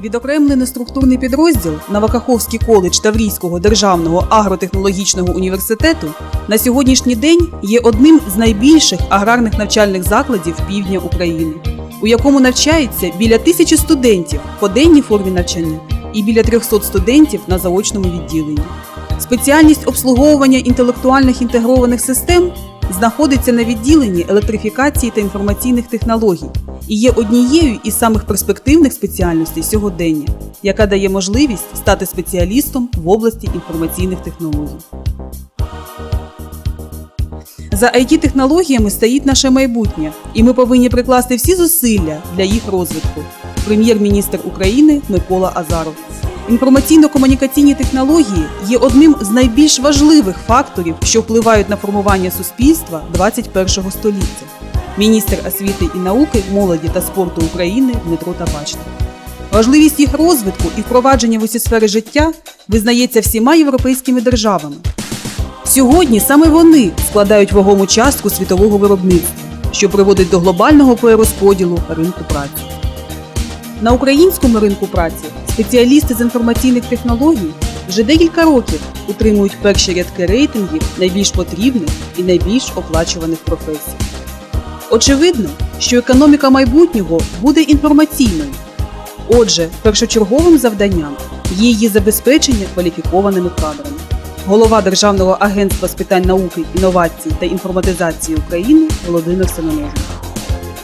Відокремлений структурний підрозділ Новокаховський коледж Таврійського державного агротехнологічного університету на сьогоднішній день є одним з найбільших аграрних навчальних закладів півдня України, у якому навчається біля тисячі студентів по денній формі навчання і біля 300 студентів на заочному відділенні. Спеціальність обслуговування інтелектуальних інтегрованих систем знаходиться на відділенні електрифікації та інформаційних технологій і є однією із самих перспективних спеціальностей сьогодення, яка дає можливість стати спеціалістом в області інформаційних технологій. За it технологіями стоїть наше майбутнє, і ми повинні прикласти всі зусилля для їх розвитку. Прем'єр-міністр України Микола Азаров. Інформаційно-комунікаційні технології є одним з найбільш важливих факторів, що впливають на формування суспільства 21 століття. Міністр освіти і науки, молоді та спорту України Дмитро Табачник. Важливість їх розвитку і впровадження в усі сфери життя визнається всіма європейськими державами. Сьогодні саме вони складають вагому частку світового виробництва, що приводить до глобального перерозподілу ринку праці. На українському ринку праці спеціалісти з інформаційних технологій вже декілька років утримують перші рядки рейтингів найбільш потрібних і найбільш оплачуваних професій. Очевидно, що економіка майбутнього буде інформаційною. Отже, першочерговим завданням є її забезпечення кваліфікованими кадрами. Голова Державного агентства з питань науки, інновацій та інформатизації України Володимир Семеножник.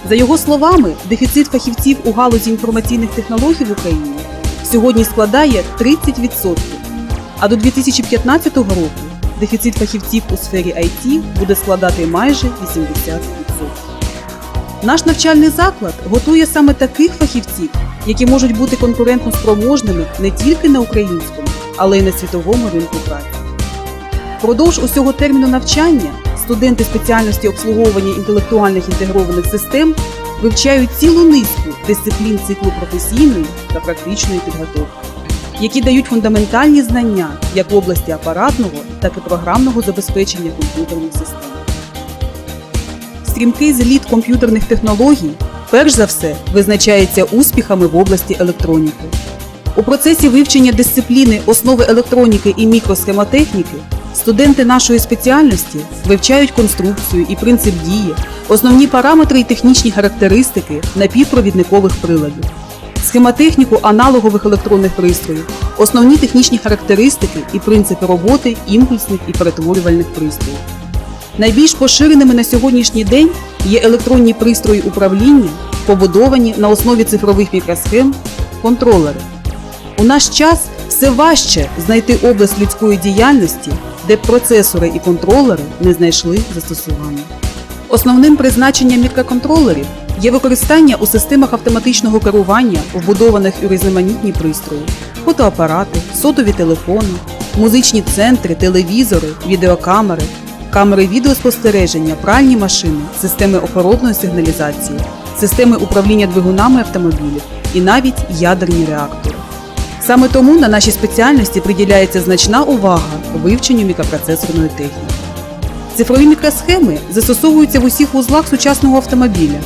За його словами, дефіцит фахівців у галузі інформаційних технологій в Україні сьогодні складає 30%, а до 2015 року дефіцит фахівців у сфері IT буде складати майже 80%. Наш навчальний заклад готує саме таких фахівців, які можуть бути конкурентно спроможними не тільки на українському, але й на світовому ринку праці. Впродовж усього терміну навчання студенти спеціальності обслуговування інтелектуальних інтегрованих систем вивчають цілу низку дисциплін циклу професійної та практичної підготовки, які дають фундаментальні знання як в області апаратного, так і програмного забезпечення комп'ютерних систем. Стрімкий зліт комп'ютерних технологій перш за все визначається успіхами в області електроніки. У процесі вивчення дисципліни основи електроніки і мікросхемотехніки студенти нашої спеціальності вивчають конструкцію і принцип дії, основні параметри і технічні характеристики напівпровідникових приладів, схемотехніку аналогових електронних пристроїв, основні технічні характеристики і принципи роботи імпульсних і перетворювальних пристроїв. Найбільш поширеними на сьогоднішній день є електронні пристрої управління, побудовані на основі цифрових мікросхем, контролери. У наш час все важче знайти область людської діяльності, де процесори і контролери не знайшли застосування. Основним призначенням мікроконтролерів є використання у системах автоматичного керування, вбудованих у різноманітні пристрої, фотоапарати, сотові телефони, музичні центри, телевізори, відеокамери, камери відеоспостереження, пральні машини, системи охоронної сигналізації, системи управління двигунами автомобілів і навіть ядерні реактори. Саме тому на нашій спеціальності приділяється значна увага вивченню мікропроцесорної техніки. Цифрові мікросхеми застосовуються в усіх вузлах сучасного автомобіля.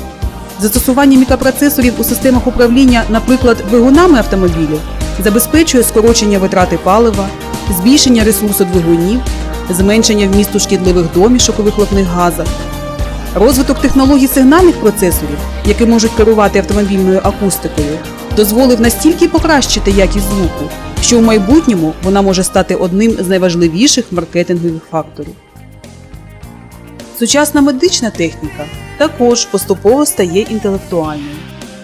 Застосування мікропроцесорів у системах управління, наприклад, двигунами автомобілів, забезпечує скорочення витрати палива, збільшення ресурсу двигунів, зменшення вмісту шкідливих домішок у вихлопних газах. Розвиток технологій сигнальних процесорів, які можуть керувати автомобільною акустикою, дозволив настільки покращити якість звуку, що в майбутньому вона може стати одним з найважливіших маркетингових факторів. Сучасна медична техніка також поступово стає інтелектуальною.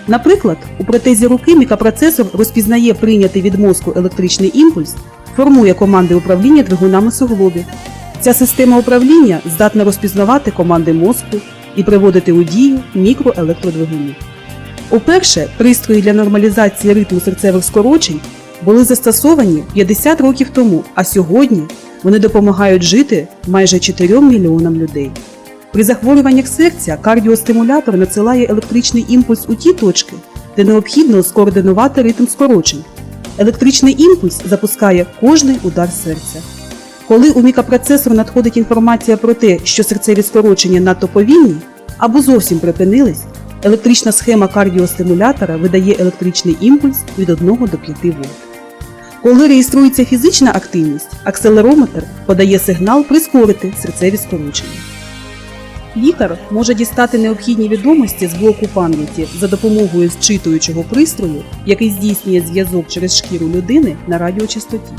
Наприклад, у протезі руки мікропроцесор розпізнає прийнятий від мозку електричний імпульс, формує команди управління двигунами суглобів. Ця система управління здатна розпізнавати команди мозку і приводити у дію мікроелектродвигуни. Уперше пристрої для нормалізації ритму серцевих скорочень були застосовані 50 років тому, а сьогодні вони допомагають жити майже 4 мільйонам людей. При захворюваннях серця кардіостимулятор надсилає електричний імпульс у ті точки, де необхідно скоординувати ритм скорочень. Електричний імпульс запускає кожний удар серця. Коли у мікропроцесор надходить інформація про те, що серцеві скорочення надто повільні або зовсім припинились, Електрична схема кардіостимулятора видає електричний імпульс від 1 до 5 вольт. Коли реєструється фізична активність, акселерометр подає сигнал прискорити серцеві скорочення. Лікар може дістати необхідні відомості з блоку пам'яті за допомогою зчитуючого пристрою, який здійснює зв'язок через шкіру людини на радіочастоті.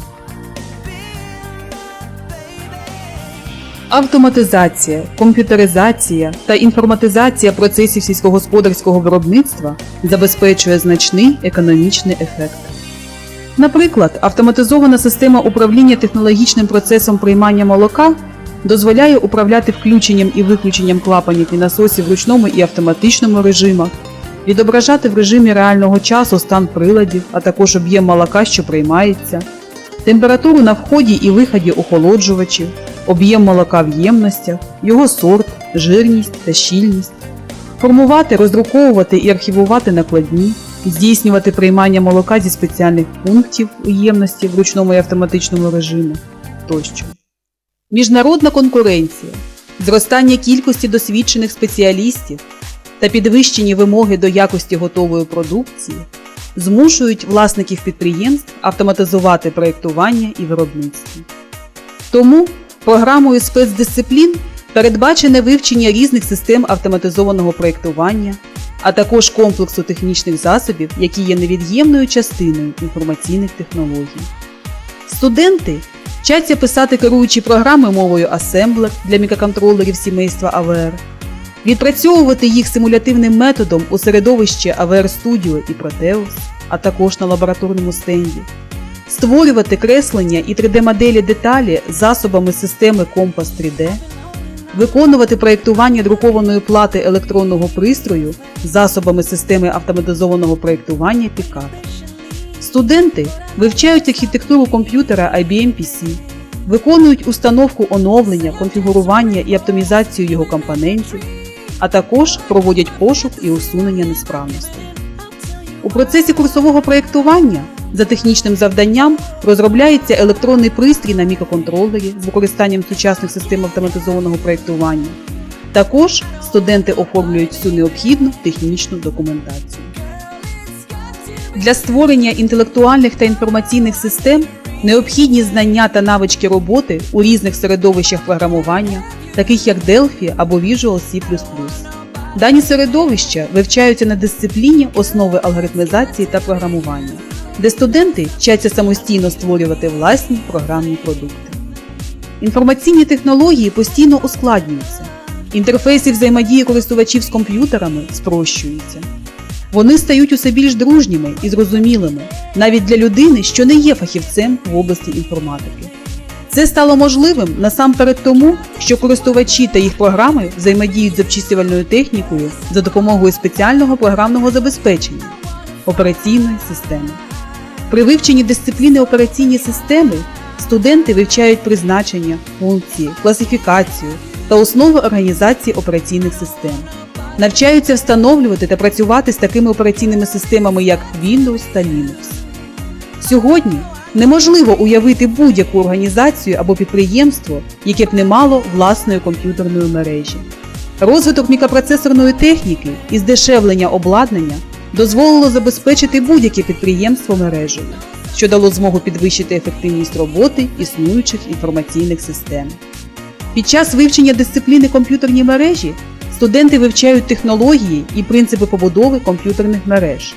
Автоматизація, комп'ютеризація та інформатизація процесів сільськогосподарського виробництва забезпечує значний економічний ефект. Наприклад, автоматизована система управління технологічним процесом приймання молока дозволяє управляти включенням і виключенням клапанів і насосів в ручному і автоматичному режимах, відображати в режимі реального часу стан приладів, а також об'єм молока, що приймається, температуру на вході і виході охолоджувачів, об'єм молока в ємностях, його сорт, жирність та щільність, формувати, роздруковувати і архівувати накладні, здійснювати приймання молока зі спеціальних пунктів у ємності в ручному і автоматичному режимі тощо. Міжнародна конкуренція, зростання кількості досвідчених спеціалістів та підвищені вимоги до якості готової продукції змушують власників підприємств автоматизувати проєктування і виробництво. Тому програмою спецдисциплін передбачене вивчення різних систем автоматизованого проєктування, а також комплексу технічних засобів, які є невід'ємною частиною інформаційних технологій. Студенти вчаться писати керуючі програми мовою Assembler для мікроконтролерів сімейства AVR, відпрацьовувати їх симулятивним методом у середовищі AVR Studio і Proteus, а також на лабораторному стенді, створювати креслення і 3D-моделі деталі засобами системи Compass 3D, виконувати проєктування друкованої плати електронного пристрою засобами системи автоматизованого проєктування PICAP. Студенти вивчають архітектуру комп'ютера IBM PC, виконують установку оновлення, конфігурування і оптимізацію його компонентів, а також проводять пошук і усунення несправностей. У процесі курсового проєктування за технічним завданням розробляється електронний пристрій на мікроконтролері з використанням сучасних систем автоматизованого проєктування. Також студенти оформлюють всю необхідну технічну документацію. Для створення інтелектуальних та інформаційних систем необхідні знання та навички роботи у різних середовищах програмування, таких як Delphi або Visual C++. Дані середовища вивчаються на дисципліні основи алгоритмізації та програмування, де студенти вчаться самостійно створювати власні програмні продукти. Інформаційні технології постійно ускладнюються, інтерфейси взаємодії користувачів з комп'ютерами спрощуються. Вони стають усе більш дружніми і зрозумілими навіть для людини, що не є фахівцем в області інформатики. Це стало можливим насамперед тому, що користувачі та їх програми взаємодіють з обчислювальною технікою за допомогою спеціального програмного забезпечення операційної системи. При вивченні дисципліни операційні системи студенти вивчають призначення, функції, класифікацію та основи організації операційних систем навчаються встановлювати та працювати з такими операційними системами, як Windows та Linux. Сьогодні неможливо уявити будь-яку організацію або підприємство, яке б не мало власної комп'ютерної мережі. Розвиток мікропроцесорної техніки і здешевлення обладнання дозволило забезпечити будь-яке підприємство мережею, що дало змогу підвищити ефективність роботи існуючих інформаційних систем. Під час вивчення дисципліни комп'ютерні мережі студенти вивчають технології і принципи побудови комп'ютерних мереж,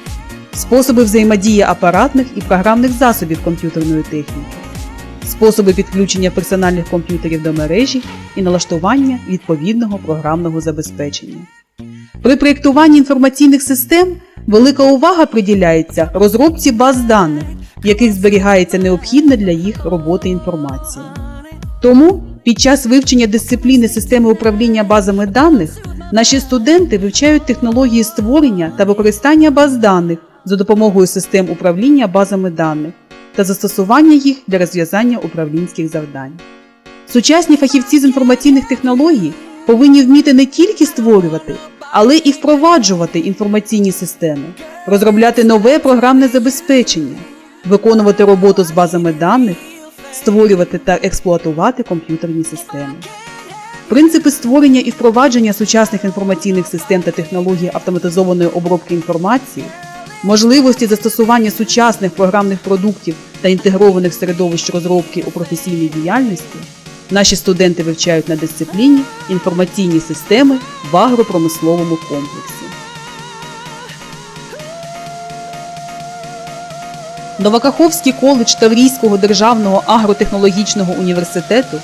способи взаємодії апаратних і програмних засобів комп'ютерної техніки, способи підключення персональних комп'ютерів до мережі і налаштування відповідного програмного забезпечення. При проєктуванні інформаційних систем велика увага приділяється розробці баз даних, в яких зберігається необхідна для їх роботи інформація. Тому під час вивчення дисципліни системи управління базами даних наші студенти вивчають технології створення та використання баз даних за допомогою систем управління базами даних та застосування їх для розв'язання управлінських завдань. Сучасні фахівці з інформаційних технологій повинні вміти не тільки створювати, але і впроваджувати інформаційні системи, розробляти нове програмне забезпечення, виконувати роботу з базами даних, створювати та експлуатувати комп'ютерні системи. Принципи створення і впровадження сучасних інформаційних систем та технологій автоматизованої обробки інформації, можливості застосування сучасних програмних продуктів та інтегрованих середовищ розробки у професійній діяльності наші студенти вивчають на дисципліні інформаційні системи в агропромисловому комплексі. Новокаховський коледж Таврійського державного агротехнологічного університету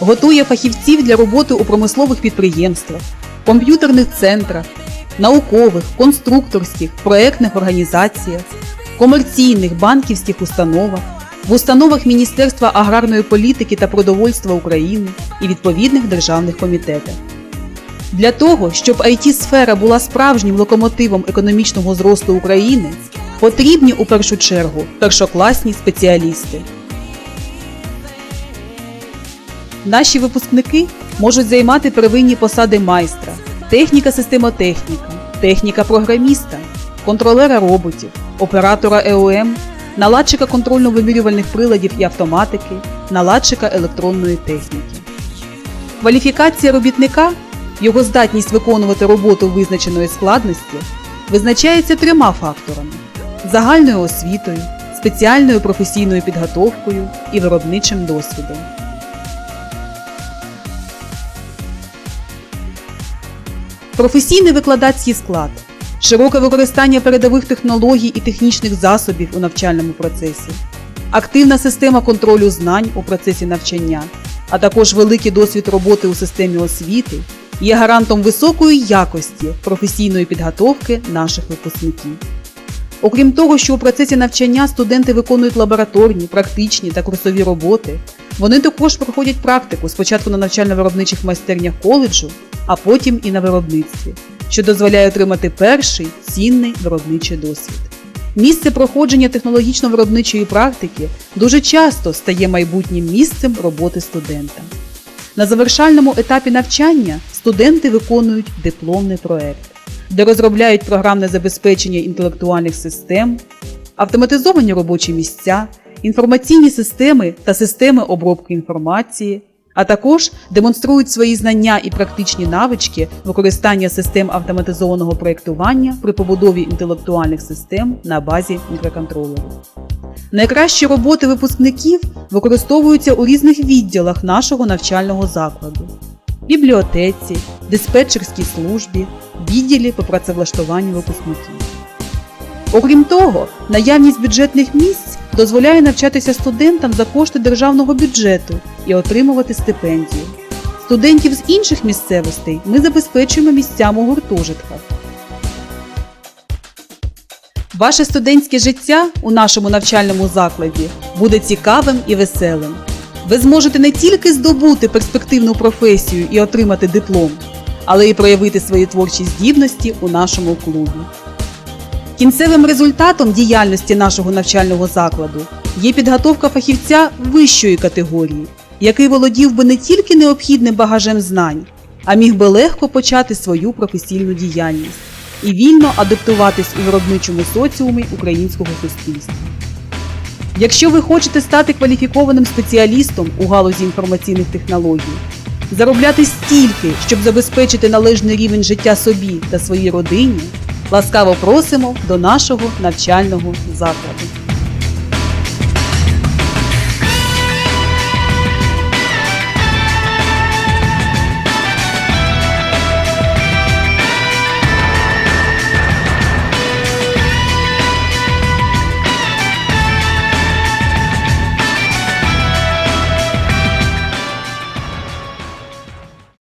готує фахівців для роботи у промислових підприємствах, комп'ютерних центрах, наукових, конструкторських, проектних організаціях, комерційних банківських установах, в установах Міністерства аграрної політики та продовольства України і відповідних державних комітетах. Для того, щоб it сфера була справжнім локомотивом економічного зросту України, потрібні у першу чергу першокласні спеціалісти. Наші випускники можуть займати первинні посади майстра, техніка системотехніка, техніка програміста, контролера роботів, оператора ЕОМ, наладчика контрольно-вимірювальних приладів і автоматики, наладчика електронної техніки. Кваліфікація робітника, його здатність виконувати роботу визначеної складності визначається трьома факторами: загальною освітою, спеціальною професійною підготовкою і виробничим досвідом. Професійний викладацький склад, широке використання передових технологій і технічних засобів у навчальному процесі, активна система контролю знань у процесі навчання, а також великий досвід роботи у системі освіти є гарантом високої якості професійної підготовки наших випускників. Окрім того, що у процесі навчання студенти виконують лабораторні, практичні та курсові роботи, вони також проходять практику спочатку на навчально-виробничих майстернях коледжу, а потім і на виробництві, що дозволяє отримати перший цінний виробничий досвід. Місце проходження технологічно-виробничої практики дуже часто стає майбутнім місцем роботи студента. На завершальному етапі навчання студенти виконують дипломний проект, де розробляють програмне забезпечення інтелектуальних систем, автоматизовані робочі місця, інформаційні системи та системи обробки інформації, а також демонструють свої знання і практичні навички використання систем автоматизованого проєктування при побудові інтелектуальних систем на базі мікроконтролерів. Найкращі роботи випускників використовуються у різних відділах нашого навчального закладу: бібліотеці, диспетчерській службі, відділі по працевлаштуванню випускників. Окрім того, наявність бюджетних місць дозволяє навчатися студентам за кошти державного бюджету і отримувати стипендію. Студентів з інших місцевостей ми забезпечуємо місцями у гуртожитках. Ваше студентське життя у нашому навчальному закладі буде цікавим і веселим. Ви зможете не тільки здобути перспективну професію і отримати диплом, але й проявити свої творчі здібності у нашому клубі. Кінцевим результатом діяльності нашого навчального закладу є підготовка фахівця вищої категорії, який володів би не тільки необхідним багажем знань, а міг би легко почати свою професійну діяльність і вільно адаптуватись у виробничому соціумі українського суспільства. Якщо ви хочете стати кваліфікованим спеціалістом у галузі інформаційних технологій, заробляти стільки, щоб забезпечити належний рівень життя собі та своїй родині, ласкаво просимо до нашого навчального закладу.